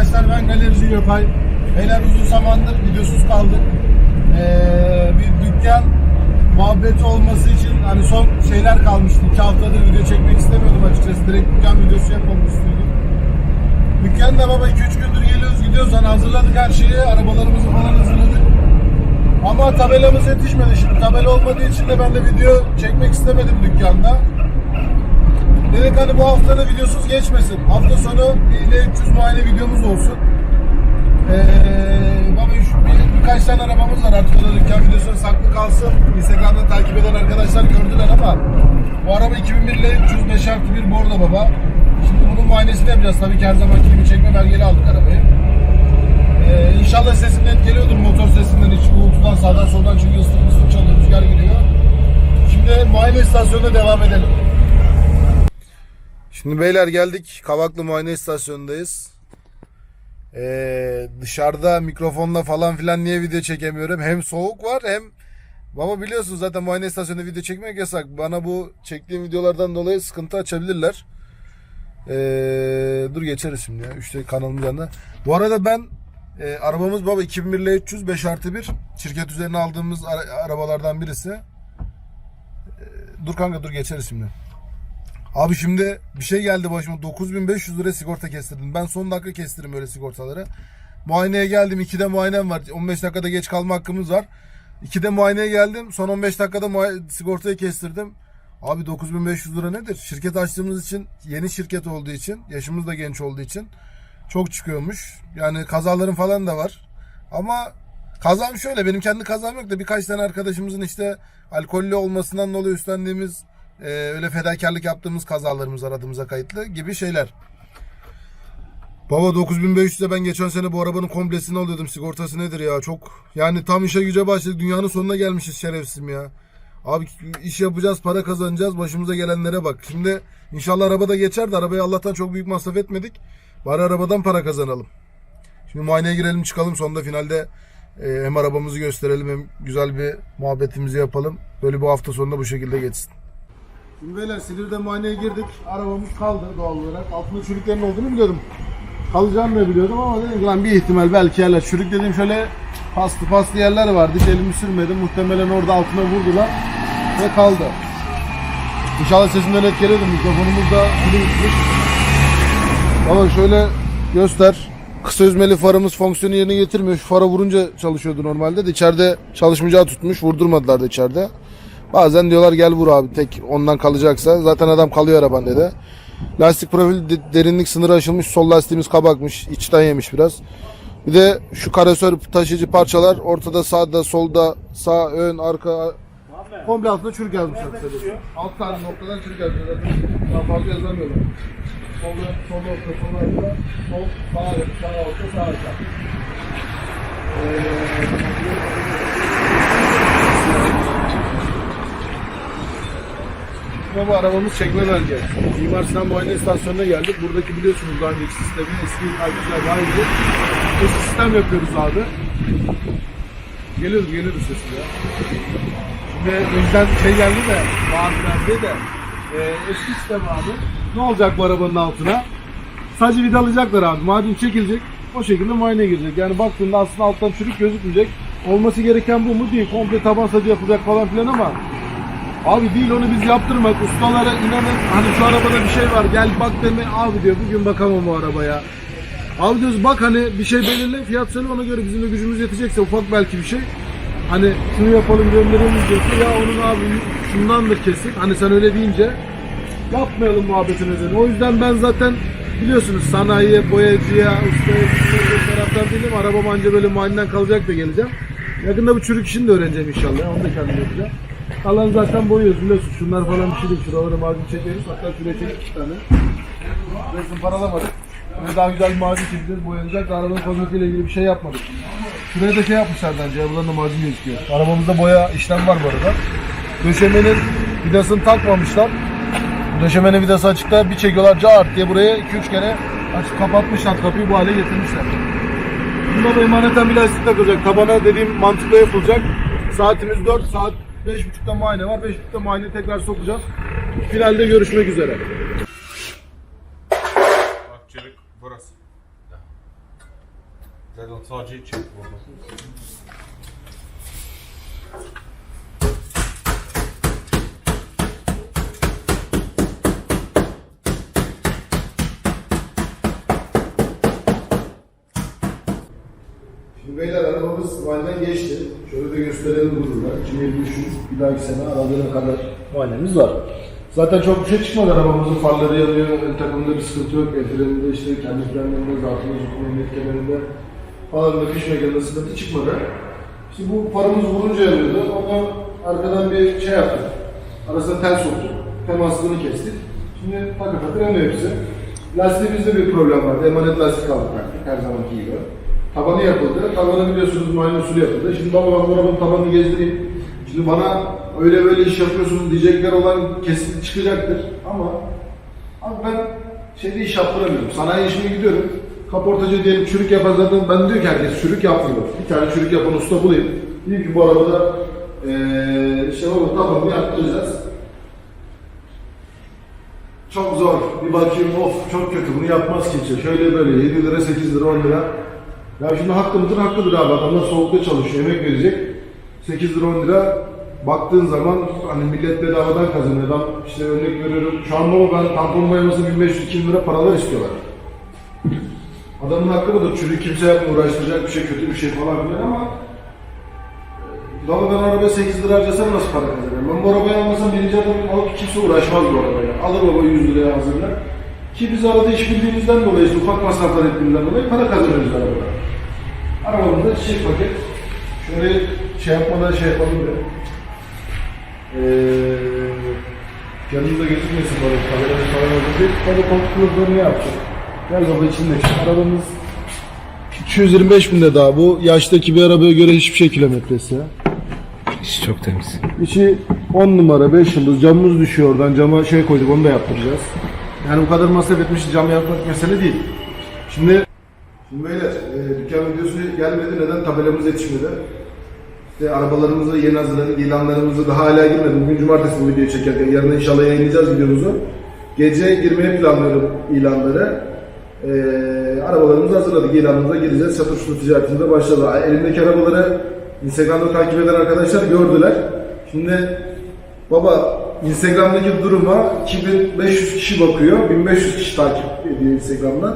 arkadaşlar ben galerici Gökay. Beyler uzun zamandır videosuz kaldık. Ee, bir dükkan muhabbeti olması için hani son şeyler kalmıştı. İki haftadır video çekmek istemiyordum açıkçası. Direkt dükkan videosu yapmamı istiyordum. Dükkanda baba 2-3 gündür geliyoruz gidiyoruz. Hani hazırladık her şeyi. Arabalarımızı falan hazırladık. Ama tabelamız yetişmedi. Şimdi tabela olmadığı için de ben de video çekmek istemedim dükkanda. Dedik hani bu hafta da videosuz geçmesin. Hafta sonu ile 300 muayene videomuz olsun. Ee, baba şu bir, birkaç tane arabamız var artık o dükkan videosuna saklı kalsın. Instagram'da takip eden arkadaşlar gördüler ama bu araba 2001 ile 305 artı 1 bordo baba. Şimdi bunun muayenesini yapacağız. Tabii ki her zamanki gibi çekme belgeli aldık arabayı. Ee, inşallah sesimden geliyordur motor sesinden hiç uğultudan sağdan soldan çünkü ıslık ıslık çalıyor rüzgar giriyor. Şimdi muayene istasyonuna devam edelim. Şimdi beyler geldik. Kavaklı muayene istasyonundayız. Ee, dışarıda mikrofonla falan filan niye video çekemiyorum? Hem soğuk var hem Baba biliyorsunuz zaten muayene istasyonunda video çekmek yasak. Bana bu çektiğim videolardan dolayı sıkıntı açabilirler. Ee, dur geçeriz şimdi ya. Üçte kanalımın yanında. Bu arada ben e, arabamız baba 2001 ile 300 5 artı 1 şirket üzerine aldığımız ara- arabalardan birisi. Ee, dur kanka dur geçeriz şimdi. Abi şimdi bir şey geldi başıma 9500 lira sigorta kestirdim. Ben son dakika kestiririm öyle sigortaları. Muayeneye geldim 2'de muayenem var. 15 dakikada geç kalma hakkımız var. 2'de muayeneye geldim. Son 15 dakikada sigortayı kestirdim. Abi 9500 lira nedir? Şirket açtığımız için yeni şirket olduğu için yaşımız da genç olduğu için çok çıkıyormuş. Yani kazaların falan da var. Ama kazam şöyle benim kendi kazam yok da birkaç tane arkadaşımızın işte alkollü olmasından dolayı üstlendiğimiz e, öyle fedakarlık yaptığımız kazalarımız aradığımıza kayıtlı gibi şeyler. Baba 9500'e ben geçen sene bu arabanın komplesini alıyordum. Sigortası nedir ya? Çok yani tam işe güce başladık. Dünyanın sonuna gelmişiz şerefsizim ya. Abi iş yapacağız, para kazanacağız. Başımıza gelenlere bak. Şimdi inşallah arabada geçer de arabaya Allah'tan çok büyük masraf etmedik. Bari arabadan para kazanalım. Şimdi muayeneye girelim çıkalım. Sonunda finalde e, hem arabamızı gösterelim hem güzel bir muhabbetimizi yapalım. Böyle bu hafta sonunda bu şekilde geçsin. Şimdi beyler Silivri'de muayeneye girdik. Arabamız kaldı doğal olarak. Altında çürüklerin olduğunu biliyordum. Kalacağını da biliyordum ama dedim lan bir ihtimal belki yerler. Çürük dediğim şöyle paslı paslı yerler vardı. Hiç elimi sürmedim. Muhtemelen orada altına vurdular ve kaldı. İnşallah sesimden etkiledi. Mikrofonumuz da. Ama şöyle göster. Kısa üzmeli farımız fonksiyonu yerine getirmiyor. Şu fara vurunca çalışıyordu normalde de içeride çalışmayacağı tutmuş. Vurdurmadılar da içeride. Bazen diyorlar gel vur abi tek ondan kalacaksa. Zaten adam kalıyor araban dedi. Lastik profil de- derinlik sınırı aşılmış. Sol lastiğimiz kabakmış. içten yemiş biraz. Bir de şu karasör taşıyıcı parçalar ortada sağda solda sağ ön arka komple altında çürük kısacası. Alt tane noktadan çürük yazmışlar. Daha fazla yazamıyorlar. Sol, sol orta, sol arka, sol, sağ, sağ orta, sağ arka. Baba arabamız çekme bölge. Mimar Sinan Muayene İstasyonu'na geldik. Buradaki biliyorsunuz daha önceki sistemi eski takipçiler daha iyi. Eski sistem yapıyoruz abi. Geliyoruz geliyoruz sesim ya. Şimdi yüzden şey geldi de Bahattin diye de e, eski sistem abi. Ne olacak bu arabanın altına? Sadece vidalayacaklar abi. Madem çekilecek o şekilde muayeneye girecek. Yani baktığında aslında alttan çürük gözükmeyecek. Olması gereken bu mu değil. Komple taban sacı yapılacak falan filan ama Abi değil onu biz yaptırmak. Ustalara inanın hani şu arabada bir şey var gel bak deme abi diyor bugün bakamam o arabaya. Abi diyoruz bak hani bir şey belirle fiyat söyle ona göre bizim de gücümüz yetecekse ufak belki bir şey. Hani şunu yapalım gönderelim diyorsa ya onun abi şundandır kesin. Hani sen öyle deyince yapmayalım muhabbetin üzerine. O yüzden ben zaten biliyorsunuz sanayiye, boyacıya, ustaya bir taraftan değilim. Arabam anca böyle muayeneden kalacak da geleceğim. Yakında bu çürük işini de öğreneceğim inşallah. Onu da kendim yapacağım. Kalan zaten boyuyoruz biliyorsun. Şunlar falan bir şey değil. Şuraları macun çekeriz. Hatta şuraya çekip iki tane. Resim paralamadık. Ve daha güzel bir macun çekeceğiz. Boyanacak arabanın kozmetiğiyle ilgili bir şey yapmadık. Şuraya da şey yapmışlar bence. Arabadan da macun gözüküyor. Arabamızda boya işlem var bu arada. Döşemenin vidasını takmamışlar. Döşemenin vidası açıkta bir çekiyorlar cart diye buraya 2-3 kere açıp kapatmışlar kapıyı bu hale getirmişler. Bunda da emaneten bir lastik takılacak. Tabana dediğim mantıkla yapılacak. Saatimiz 4 saat 5.30'da muayene var. 5.30'da muayene tekrar sokacağız. Finalde görüşmek üzere. Akçelik burası. Zaten sadece çek burada. Arabamız muayeneden geçti. Şöyle de gösterelim durumda. 2023'ün bir dahaki sene aralığına kadar muayenemiz var. Zaten çok bir şey çıkmadı arabamızın farları yanıyor, ön takımında bir sıkıntı yok. Freninde işte kendi frenlerinde, zatında zıplama emniyet kemerinde falan da fiş mekanında sıkıntı çıkmadı. İşte bu farımız vurunca yanıyordu. Ondan arkadan bir şey yaptık. Arasına tel soktuk. Temaslığını kestik. Şimdi takır takır yanıyor hepsi. Lastiğimizde bir problem vardı. Emanet lastik aldık artık her zamanki gibi. Tabanı yapıldı. Tabanı biliyorsunuz muayene usulü yapıldı. Şimdi baba ben bu arabanın tabanını gezdireyim. Şimdi bana öyle böyle iş yapıyorsunuz diyecekler olan kesin çıkacaktır. Ama abi ben şeyde iş yaptıramıyorum. Sanayi işine gidiyorum. Kaportacı diyelim çürük yapan zaten ben diyor ki herkes çürük yapmıyor. Bir tane çürük yapan usta bulayım. Diyeyim ki bu arabada eee işte baba tabanını yaptıracağız. Çok zor. Bir bakayım of çok kötü bunu yapmaz kimse. Şöyle böyle 7 lira 8 lira 10 lira. Ya şimdi hakkı mıdır hakkıdır abi adamlar soğukta çalışıyor emek verecek. 8 lira 10 lira baktığın zaman hani millet bedavadan kazanıyor. Adam işte örnek veriyorum şu an baba ben tampon boyaması 1500-2000 lira paralar istiyorlar. Adamın hakkı mıdır? Çürük kimse uğraştıracak bir şey kötü bir şey falan filan ama Baba ben arabaya 8 lira harcasam nasıl para kazanırım? Ben bu arabayı almasam birinci adamın alıp kimse uğraşmaz bu arabaya. Alır baba 100 liraya hazırlar. Ki biz arada iş bildiğimizden dolayı, işte ufak masraflar ettiğimizden dolayı para kazanıyoruz arabada. Arabamızda çiçek paket. Şöyle şey yapmadan şey yapalım bir. Ee, yanımda gözükmesin bana kameranın falan oldu değil. Tabii koltuk kılıflarını yapacak. Gel baba içinde. Arabamız 225 binde daha bu. Yaştaki bir arabaya göre hiçbir şey kilometresi ya. İşi çok temiz. İçi 10 numara 5 yıldız camımız düşüyor oradan cama şey koyduk onu da yaptıracağız. Yani bu kadar masraf etmiş cam yapmak mesele değil. Şimdi Şimdi beyler e, dükkan videosu gelmedi neden tabelamız yetişmedi. İşte arabalarımızı yeni hazırladık ilanlarımızı daha hala girmedi. Bugün cumartesi bu videoyu çekerken yarın inşallah yayınlayacağız videomuzu. Gece girmeyi planlıyorum ilanları. E, arabalarımızı hazırladık ilanımıza gireceğiz. Satış su ticaretinde başladı. Elimdeki arabaları Instagram'da takip eden arkadaşlar gördüler. Şimdi baba Instagram'daki duruma 2500 kişi bakıyor. 1500 kişi takip ediyor Instagram'dan.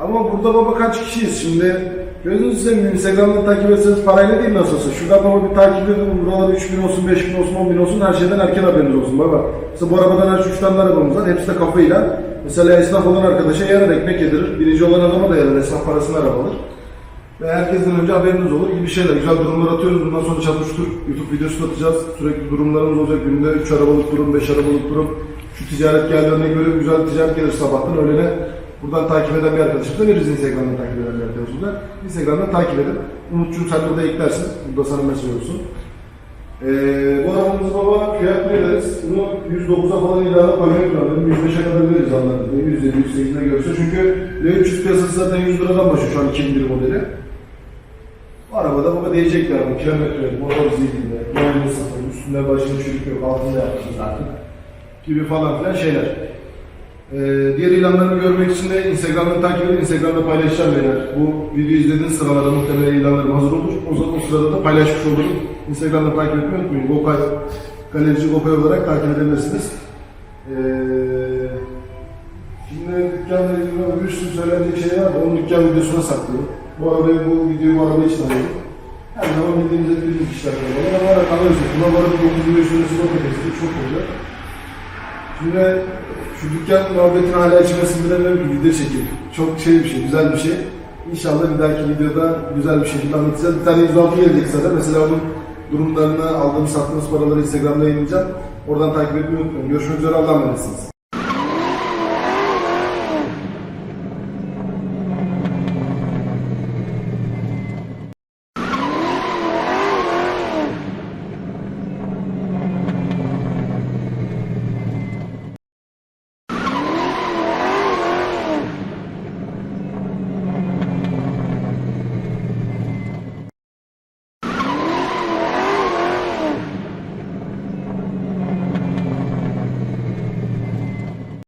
Ama burada baba kaç kişiyiz şimdi? Gözünüzü seveyim Instagram'da takip etseniz parayla değil nasıl olsa. Şuradan baba bir takip edin. Buralar 3000 olsun, 5000 olsun, 10.000 olsun. Her şeyden erken haberiniz olsun baba. Mesela bu arabadan her 3 tane arabamız var. Hepsi de kafayla. Mesela esnaf olan arkadaşa yarar ekmek yedirir. Birinci olan adama da yarar. Esnaf parasını araba. Ve herkesten önce haberiniz olur gibi şeyler. Güzel durumlar atıyoruz. Bundan sonra çalıştır. YouTube videosu atacağız. Sürekli durumlarımız olacak. Günde 3 arabalık durum, 5 arabalık durum. Şu ticaret geldi örneği göre güzel ticaret gelir sabahtan öğlene. Buradan takip eden bir arkadaşımıza veririz Instagram'dan takip eden bir arkadaşımıza. Instagram'dan takip edin. Umut'cum sen burada eklersin. Bu da sana mesaj olsun. Ee, bu arabamızı baba fiyat veririz. Bunu 109'a falan ilana koymayı planladım. 105'e kadar veririz anladım. 107, 108'ine görürse. Çünkü L300 piyasası zaten 100 liradan başlıyor şu an 2001 modeli. Bu arabada baba diyecek bir araba. Kilometre, motor zilinde, muayene sıfır, üstünde başında çürük yok, altında yapmışız artık. Gibi falan filan şeyler. Ee, diğer ilanlarını görmek için de Instagram'dan takip edin. Instagram'da paylaşacağım beyler. Bu videoyu izlediğiniz sıralarda muhtemelen ilanlarım hazır olur. O zaman o sırada da paylaşmış olurum. Instagram'da takip etmeyi unutmayın. Gokay, galerici Gokay olarak takip edebilirsiniz. Ee, şimdi dükkanla ilgili bir sürü söylenecek şey var da onu dükkan videosuna saklıyorum. Bu arabayı, bu videoyu bu araba için alıyorum. Her zaman bildiğimiz bildiğimiz işler var. Ama kalır üstü. Buna varıp 925 lirası sigorta kestik. Çok oluyor. Şimdi şu dükkan muhabbetini hala içime sindiremiyorum ki video çekeyim. Çok şey bir şey, güzel bir şey. İnşallah bir dahaki videoda güzel bir şekilde anlatacağız. Bir tane 106 gelecek zaten. Mesela onun durumlarını, aldığımız sattığımız paraları Instagram'da yayınlayacağım. Oradan takip etmeyi unutmayın. Görüşmek üzere, Allah'a emanetsiniz.